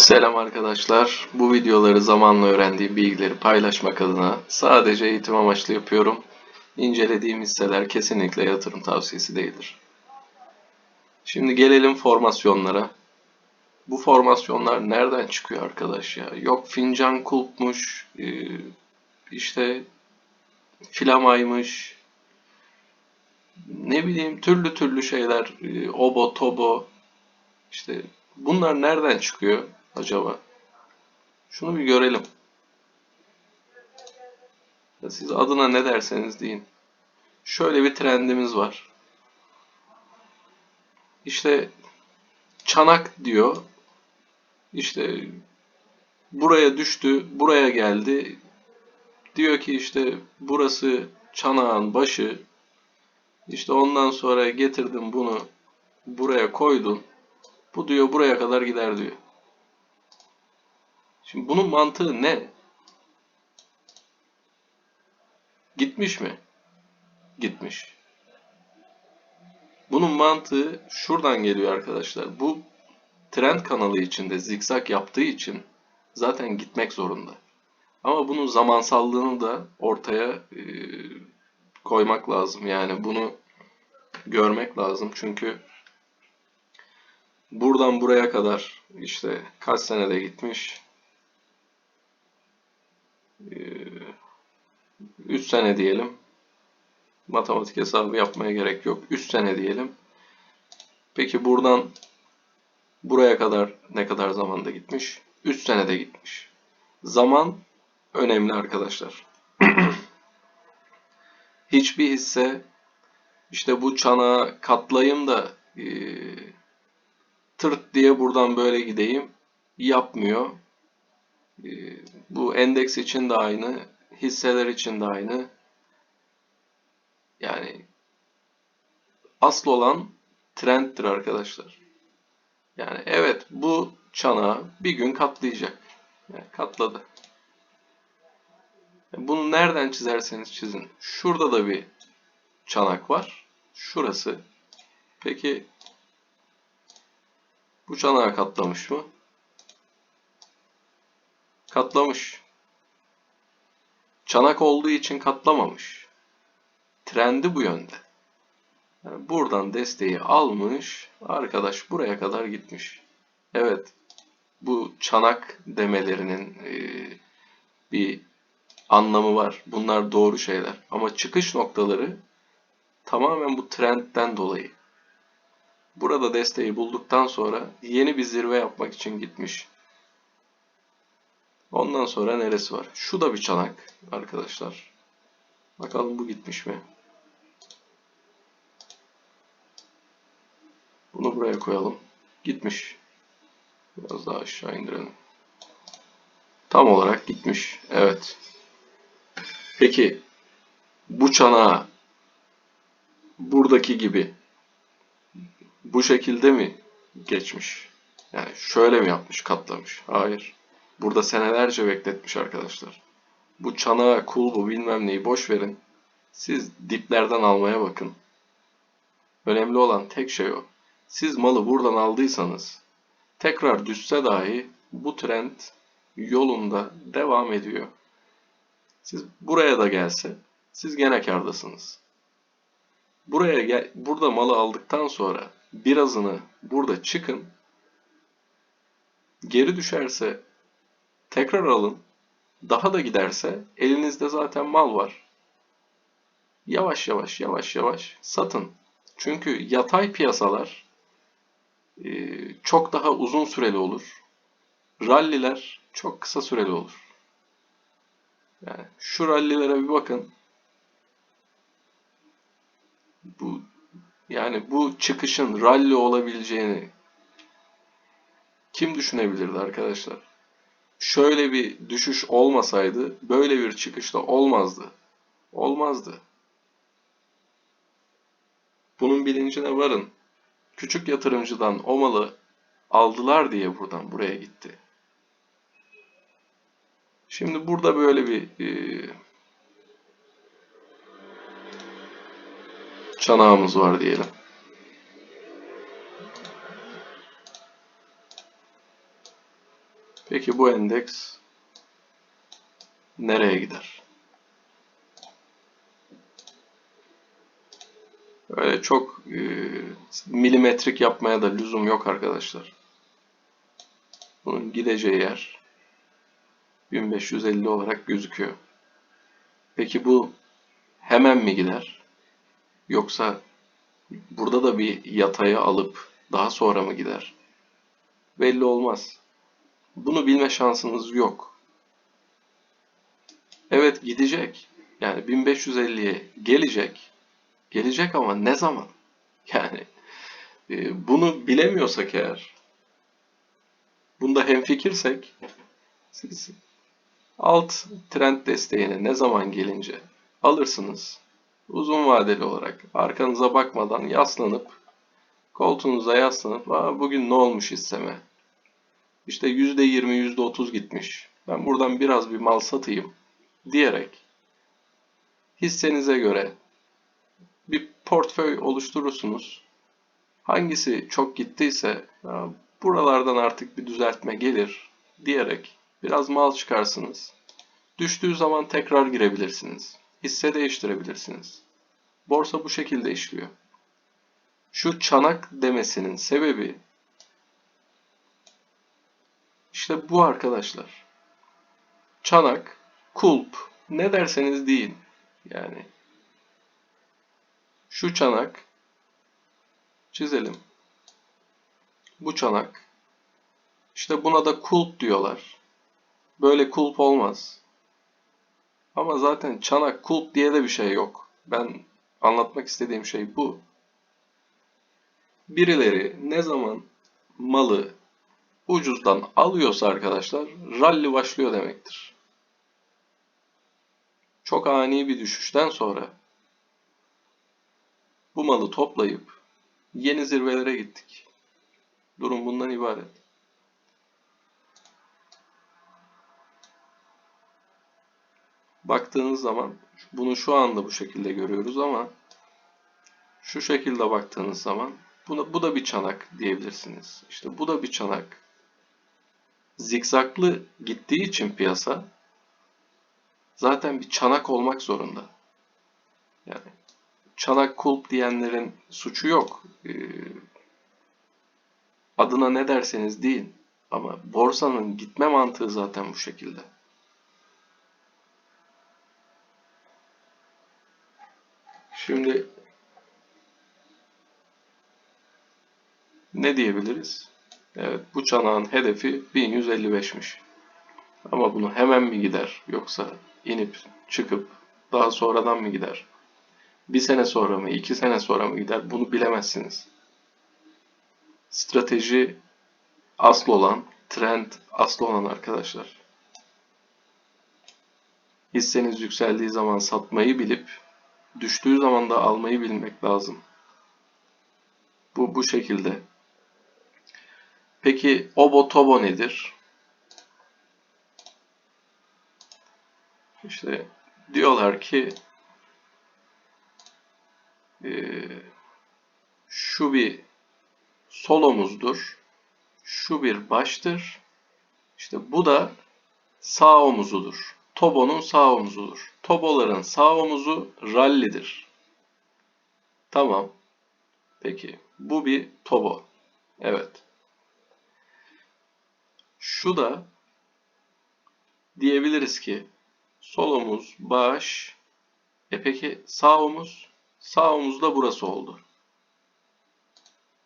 Selam arkadaşlar. Bu videoları zamanla öğrendiğim bilgileri paylaşmak adına sadece eğitim amaçlı yapıyorum. İncelediğim hisseler kesinlikle yatırım tavsiyesi değildir. Şimdi gelelim formasyonlara. Bu formasyonlar nereden çıkıyor arkadaş ya? Yok fincan kulpmuş, e, işte filamaymış, ne bileyim türlü türlü şeyler, e, obo tobo, işte bunlar nereden çıkıyor acaba? Şunu bir görelim. Siz adına ne derseniz deyin. Şöyle bir trendimiz var. İşte çanak diyor. İşte buraya düştü, buraya geldi. Diyor ki işte burası çanağın başı. İşte ondan sonra getirdim bunu buraya koydun. Bu diyor buraya kadar gider diyor. Şimdi bunun mantığı ne? Gitmiş mi? Gitmiş. Bunun mantığı şuradan geliyor arkadaşlar. Bu trend kanalı içinde zikzak yaptığı için zaten gitmek zorunda. Ama bunun zamansallığını da ortaya e, koymak lazım. Yani bunu görmek lazım. Çünkü buradan buraya kadar işte kaç senede gitmiş? 3 sene diyelim. Matematik hesabı yapmaya gerek yok. 3 sene diyelim. Peki buradan buraya kadar ne kadar zamanda gitmiş? 3 senede gitmiş. Zaman önemli arkadaşlar. Hiçbir hisse işte bu çanağı katlayayım da e, tırt diye buradan böyle gideyim yapmıyor. E, bu endeks için de aynı, hisseler için de aynı. Yani asıl olan trenddir arkadaşlar. Yani evet bu çanağı bir gün katlayacak. Yani katladı. Bunu nereden çizerseniz çizin. Şurada da bir çanak var. Şurası. Peki bu çanağı katlamış mı? Katlamış. Çanak olduğu için katlamamış. Trendi bu yönde. Yani buradan desteği almış. Arkadaş buraya kadar gitmiş. Evet. Bu çanak demelerinin e, bir anlamı var. Bunlar doğru şeyler. Ama çıkış noktaları tamamen bu trendten dolayı. Burada desteği bulduktan sonra yeni bir zirve yapmak için gitmiş. Ondan sonra neresi var? Şu da bir çanak arkadaşlar. Bakalım bu gitmiş mi? Bunu buraya koyalım. Gitmiş. Biraz daha aşağı indirelim. Tam olarak gitmiş. Evet. Peki bu çanağı buradaki gibi bu şekilde mi geçmiş? Yani şöyle mi yapmış, katlamış? Hayır. Burada senelerce bekletmiş arkadaşlar. Bu çanağı, kulbu bilmem neyi boş verin. Siz diplerden almaya bakın. Önemli olan tek şey o. Siz malı buradan aldıysanız tekrar düşse dahi bu trend yolunda devam ediyor. Siz buraya da gelse siz gene kardasınız. Buraya gel, burada malı aldıktan sonra birazını burada çıkın. Geri düşerse tekrar alın. Daha da giderse elinizde zaten mal var. Yavaş yavaş yavaş yavaş satın. Çünkü yatay piyasalar e, çok daha uzun süreli olur. Ralliler çok kısa süreli olur. Yani şu rallilere bir bakın. Bu yani bu çıkışın rally olabileceğini kim düşünebilirdi arkadaşlar? Şöyle bir düşüş olmasaydı böyle bir çıkış da olmazdı. Olmazdı. Bunun bilincine varın. Küçük yatırımcıdan o malı aldılar diye buradan buraya gitti. Şimdi burada böyle bir e, çanağımız var diyelim. Peki bu endeks nereye gider? Öyle çok e, milimetrik yapmaya da lüzum yok arkadaşlar. Bunun gideceği yer 1550 olarak gözüküyor. Peki bu hemen mi gider? Yoksa burada da bir yatayı alıp daha sonra mı gider? Belli olmaz. Bunu bilme şansınız yok. Evet gidecek. Yani 1550'ye gelecek. Gelecek ama ne zaman? Yani e, bunu bilemiyorsak eğer, bunda hemfikirsek, siz alt trend desteğine ne zaman gelince alırsınız. Uzun vadeli olarak arkanıza bakmadan yaslanıp, koltuğunuza yaslanıp, Aa, bugün ne olmuş hisseme? İşte %20, %30 gitmiş. Ben buradan biraz bir mal satayım diyerek hissenize göre bir portföy oluşturursunuz. Hangisi çok gittiyse buralardan artık bir düzeltme gelir diyerek biraz mal çıkarsınız. Düştüğü zaman tekrar girebilirsiniz. Hisse değiştirebilirsiniz. Borsa bu şekilde işliyor. Şu çanak demesinin sebebi işte bu arkadaşlar. Çanak, kulp, ne derseniz deyin. Yani şu çanak çizelim. Bu çanak. İşte buna da kulp diyorlar. Böyle kulp olmaz. Ama zaten çanak kulp diye de bir şey yok. Ben anlatmak istediğim şey bu. Birileri ne zaman malı ucuzdan alıyorsa arkadaşlar rally başlıyor demektir. Çok ani bir düşüşten sonra bu malı toplayıp yeni zirvelere gittik. Durum bundan ibaret. Baktığınız zaman bunu şu anda bu şekilde görüyoruz ama şu şekilde baktığınız zaman buna, bu da bir çanak diyebilirsiniz. İşte bu da bir çanak. Zikzaklı gittiği için piyasa zaten bir çanak olmak zorunda. Yani çanak kulp diyenlerin suçu yok. Ee, adına ne derseniz deyin. Ama borsanın gitme mantığı zaten bu şekilde. Şimdi ne diyebiliriz? Evet bu çanağın hedefi 1155'miş. Ama bunu hemen mi gider yoksa inip çıkıp daha sonradan mı gider? Bir sene sonra mı, iki sene sonra mı gider bunu bilemezsiniz. Strateji asıl olan, trend asıl olan arkadaşlar. Hisseniz yükseldiği zaman satmayı bilip düştüğü zaman da almayı bilmek lazım. Bu bu şekilde. Peki obo tobo nedir? İşte diyorlar ki e, şu bir sol omuzdur, şu bir baştır, işte bu da sağ omuzudur. Tobo'nun sağ omuzudur. Toboların sağ omuzu rallidir. Tamam. Peki. Bu bir tobo. Evet. Şu da diyebiliriz ki sol omuz, baş. E peki sağ omuz? Sağ omuz da burası oldu.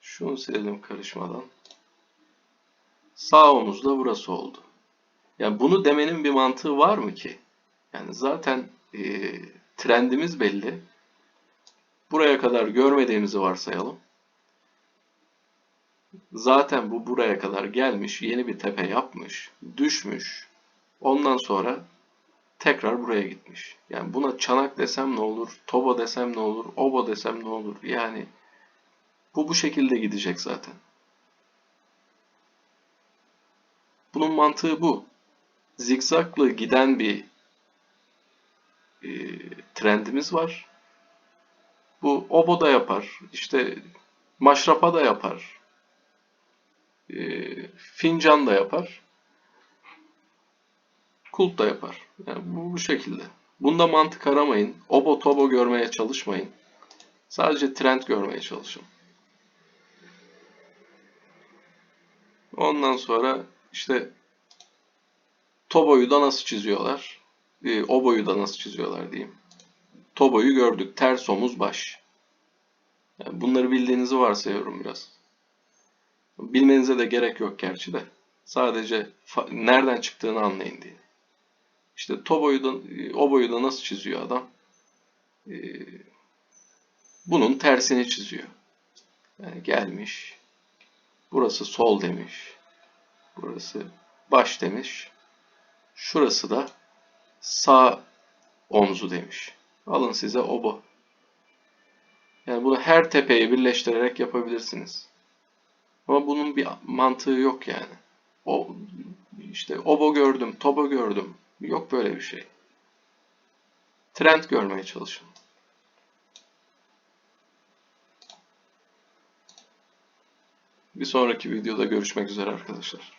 Şunu silelim karışmadan. Sağ omuz da burası oldu. Yani bunu demenin bir mantığı var mı ki? Yani zaten e, trendimiz belli. Buraya kadar görmediğimizi varsayalım. Zaten bu buraya kadar gelmiş, yeni bir tepe yapmış, düşmüş. Ondan sonra tekrar buraya gitmiş. Yani buna çanak desem ne olur, toba desem ne olur, oba desem ne olur. Yani bu bu şekilde gidecek zaten. Bunun mantığı bu. Zikzaklı giden bir e, trendimiz var. Bu obo da yapar, işte maşrapa da yapar, e, fincan da yapar. Kulp da yapar. Yani bu, bu şekilde. Bunda mantık aramayın. Obo tobo görmeye çalışmayın. Sadece trend görmeye çalışın. Ondan sonra işte Tobo'yu da nasıl çiziyorlar? Ee, Obo'yu da nasıl çiziyorlar diyeyim. Tobo'yu gördük. Ters omuz baş. Yani bunları bildiğinizi varsayıyorum biraz. Bilmenize de gerek yok gerçi de. Sadece nereden çıktığını anlayın diye. İşte Tobo'yu da, Obo'yu da nasıl çiziyor adam? Ee, bunun tersini çiziyor. Yani gelmiş. Burası sol demiş. Burası baş demiş. Şurası da sağ omzu demiş. Alın size obo. Yani bunu her tepeyi birleştirerek yapabilirsiniz. Ama bunun bir mantığı yok yani. O işte obo gördüm, tobo gördüm. Yok böyle bir şey. Trend görmeye çalışın. Bir sonraki videoda görüşmek üzere arkadaşlar.